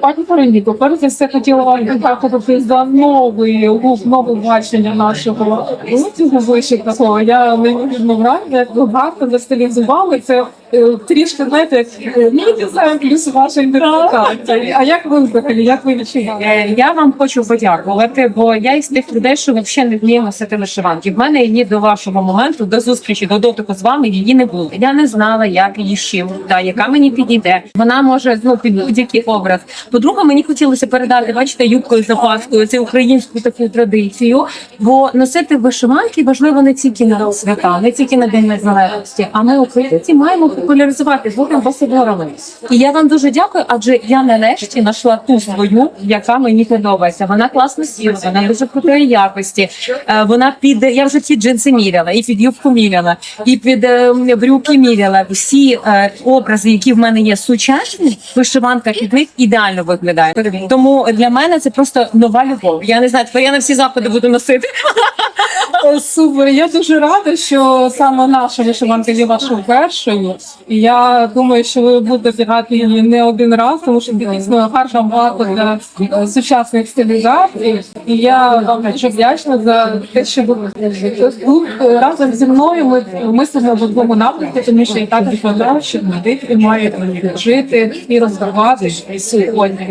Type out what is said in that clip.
Пані Вероніко, перш за все хотіла вам подякувати за новий лук, нове бачення нашого одягу вишитого. Я неймовірно вражена, як ви гарно застилізували. Це трішки, знаєте, як е, мій дизайн плюс ваша інтерпретація. А як ви взагалі, як ви відчуваєте? Е, Я вам хочу подякувати, бо я із тих людей, що взагалі не вміє носити вишиванки. В мене її до вашого моменту, до зустрічі, до дотику з вами її не було. Я не знала, як її шив, та яка мені підійде. Вона може ну під будь-який образ. По-друге, мені хотілося передати, бачите, юбкою запаскою, цю українську таку традицію. Бо носити вишиванки важливо не тільки на свята, не тільки на день незалежності. А ми українці маємо популяризувати бути амбасадорами. І я вам дуже дякую, адже я нарешті знайшла ту свою, яка мені подобається. Вона класно сіла, вона дуже крутої якості. Е, Вона під я вже ті джинси міряла, і під юбку міряла, і під е, брюки міряла. Всі е, образи, які в мене є сучасні, вишиванка під них ідеально виглядає. Тому для мене це просто нова любов. Я не знаю, тепер я на всі заходи буду носити. Супер, я дуже рада, що саме наша вишиванка є вашою першою. І я думаю, що ви будете вдягати її не один раз, тому що дійсно гарна база для е, сучасних стилізацій. І я вам дуже вдячна за те, що ви тут е, разом зі мною. Ми мислимо в одному напрямку, тому що і так вважаю, що діти мають жити і розвиватися сьогодні.